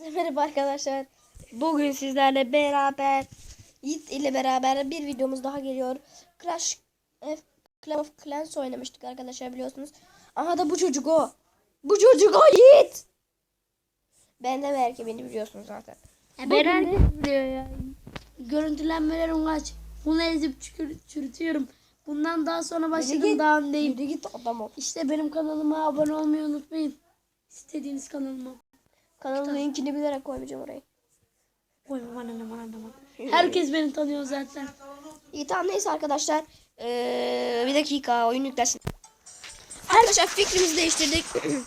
Merhaba arkadaşlar. Bugün sizlerle beraber Yiğit ile beraber bir videomuz daha geliyor. Crash F Clash of Clans oynamıştık arkadaşlar biliyorsunuz. Aha da bu çocuk o. Bu çocuk o Yiğit. Ben de belki beni biliyorsunuz zaten. Ya herkes biliyor ya. Görüntülenmelerim kaç. Bunu ezip çürütüyorum. Bundan daha sonra başladım daha öndeyim. Yürü git adam ol. İşte benim kanalıma abone olmayı unutmayın. İstediğiniz kanalıma. Kanalın linkini bilerek koymayacağım oraya. Oy bana ne bana ne bana. Herkes beni tanıyor zaten. İyi tamam neyse arkadaşlar. Ee, bir dakika oyun yüklensin. Arkadaşlar fikrimizi değiştirdik.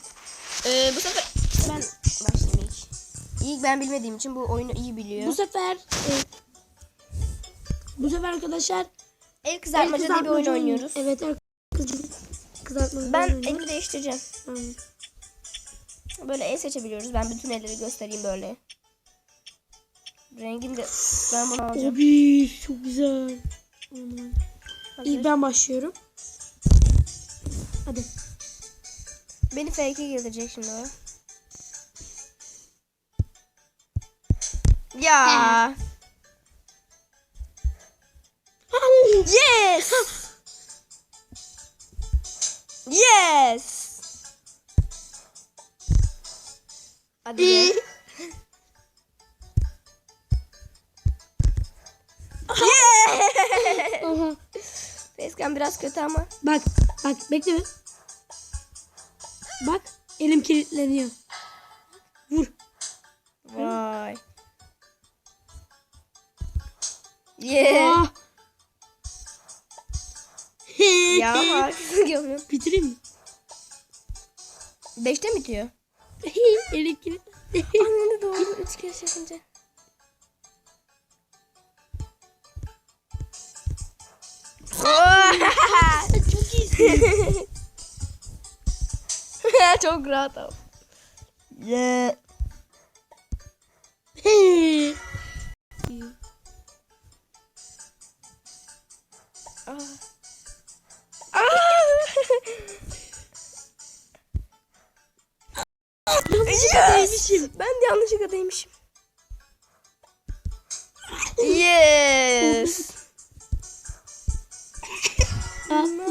Ee, bu sefer ben başlayayım ilk. İlk ben bilmediğim için bu oyunu iyi biliyor. Bu sefer e, bu sefer arkadaşlar El kızartmaca diye bir oyun oynuyoruz. Evet el. Kızartmacı Ben oynuyoruz. elimi değiştireceğim. Tamam. Böyle el seçebiliyoruz. Ben bütün elleri göstereyim böyle. Rengini de ben bunu alacağım. Abi çok güzel. Aman. Hazır. İyi ben başlıyorum. Hadi. Beni fake'e girecek şimdi o. Ya. yes. yes. Hadi be. Yeah. Facecam biraz kötü ama. Bak bak bekle bir. Bak elim kilitleniyor. Vur. Vay. Yeah. Ah. ya görmüyorum. Bitireyim mi? Beşte mi bitiyor? Elim kilit. Anne doğru. Üç kez yapınca. Çok iyisin. Çok rahat ol. Yeah. Ah. Yes. Ben de yanlışlıkla değmişim. Yes.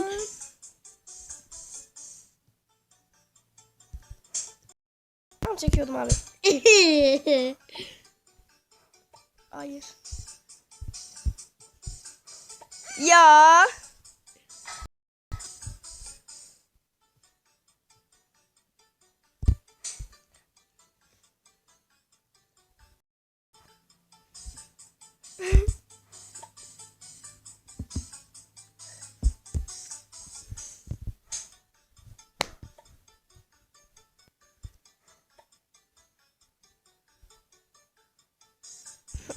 Tam çekiyordum abi. Hayır. Ya.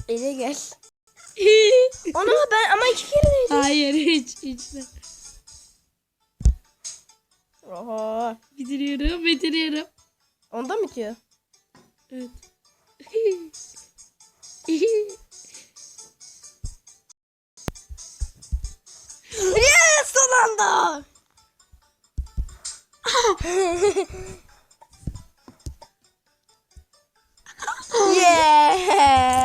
Ele gel. Onu ben ama iki kere değdim. Hayır hiç hiç. Oho. Bitiriyorum bitiriyorum. Onda mı bitiyor? Evet. Yes son anda. yeah.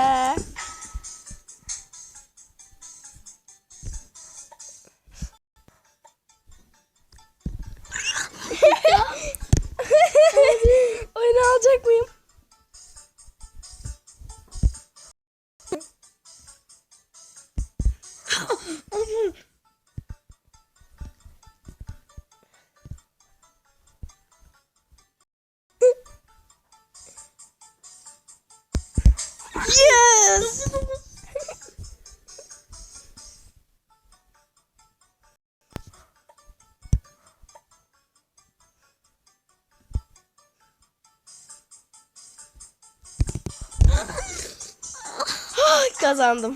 Kazandım.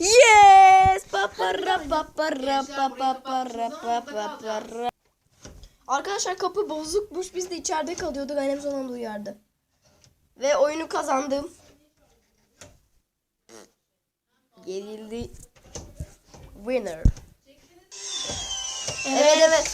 Yes! Arkadaşlar kapı bozukmuş. Biz de içeride kalıyorduk. Annem son anda uyardı. Ve oyunu kazandım. Yenildi. Winner. Evet evet.